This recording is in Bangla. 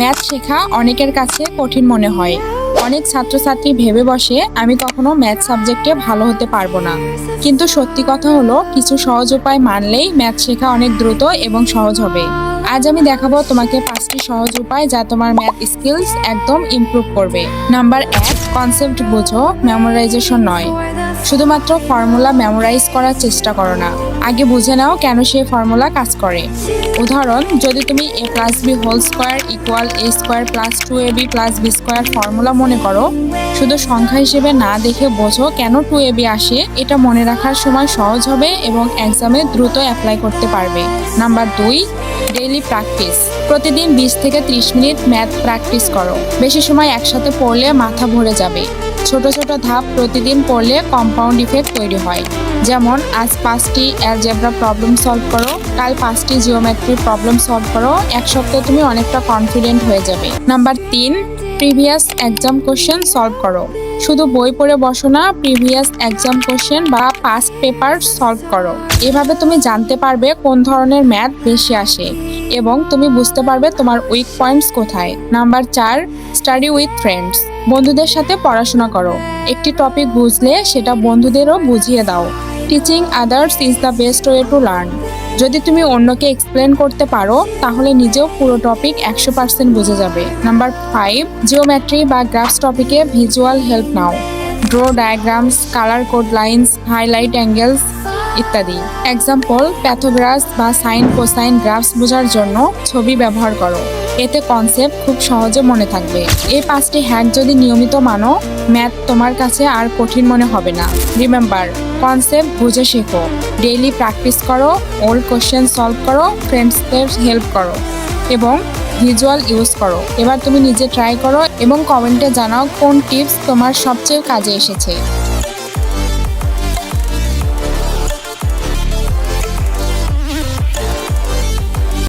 ম্যাথ শেখা অনেকের কাছে কঠিন মনে হয়। অনেক ছাত্রছাত্রী ভেবে বসে, আমি কখনো ম্যাথ সাবজেক্টে ভালো হতে পারব না। কিন্তু সত্যি কথা হলো, কিছু সহজ উপায় মানলেই ম্যাথ শেখা অনেক দ্রুত এবং সহজ হবে। আজ আমি দেখাবো তোমাকে পাঁচটি সহজ উপায় যা তোমার ম্যাথ স্কিলস একদম ইমপ্রুভ করবে। নাম্বার এক কনসেপ্ট বোঝো মেমোরাইজেশন নয়। শুধুমাত্র ফর্মুলা মেমোরাইজ করার চেষ্টা করো না। আগে বুঝে নাও কেন সেই ফর্মুলা কাজ করে। উদাহরণ, যদি তুমি A plus B whole square equal A square plus two A B plus B square formula মনে করো, শুধু সংখ্যা হিসেবে না দেখে বোঝো কেন টু এ বি আসে, এটা মনে রাখার সময় সহজ হবে এবং এক্সামে দ্রুত অ্যাপ্লাই করতে পারবে। নাম্বার দুই ডেইলি প্র্যাকটিস প্রতিদিন বিশ থেকে ত্রিশ মিনিট ম্যাথ প্র্যাকটিস করো। বেশি সময় একসাথে পড়লে মাথা ভরে যাবে। ছোট ছোট ধাপ প্রতিদিন পড়লে কম্পাউন্ড ইফেক্ট তৈরি হয়। যেমন, আজ পাঁচটি অ্যালজেব্রা প্রবলেম সলভ করো, কাল পাঁচটি জিওমেট্রি প্রবলেম সলভ করো, এক সপ্তাহে তুমি অনেকটা কনফিডেন্ট হয়ে যাবে। নাম্বার তিন প্রিভিয়াস এক্সাম কোশ্চেন সলভ করো। শুধু বই পড়ে বসো না প্রিভিয়াস এক্সাম কোশ্চেন বা পাস্ট পেপার সলভ করো। এভাবে তুমি জানতে পারবে কোন ধরনের ম্যাথ বেশি আসে। এবং তুমি বুঝতে পারবে তোমার উইক পয়েন্টস কোথায়। নাম্বার চার স্টাডি উইথ ফ্রেন্ডস বন্ধুদের সাথে পড়াশোনা করো। একটি টপিক বুঝলে সেটা বন্ধুদেরও বুঝিয়ে দাও। Teaching others is the best way to learn যদি তুমি অন্যকে এক্সপ্লেন করতে পারো, তাহলে নিজেও পুরো টপিক একশো পার্সেন্ট বুঝে যাবে। নাম্বার ফাইভ জিওমেট্রি বা গ্রাফস টপিকে ভিজুয়াল হেল্প নাও। Draw diagrams colour code lines highlight angles ইত্যাদি। এক্সাম্পল প্যাথোগ্রাফস বা সাইন কোসাইন গ্রাফস বোঝার জন্য ছবি ব্যবহার করো। এতে কনসেপ্ট খুব সহজে মনে থাকবে। এই পাঁচটি হ্যাক যদি নিয়মিত মানো ম্যাথ তোমার কাছে আর কঠিন মনে হবে না। রিমেম্বার কনসেপ্ট বুঝে শেখো। ডেইলি প্র্যাকটিস করো ওল্ড কোশ্চেন সলভ করো ফ্রেন্ডসদের হেল্প করো এবং ভিজুয়াল ইউজ করো। এবার তুমি নিজে ট্রাই করো এবং কমেন্টে জানাও কোন টিপস তোমার সবচেয়ে কাজে এসেছে।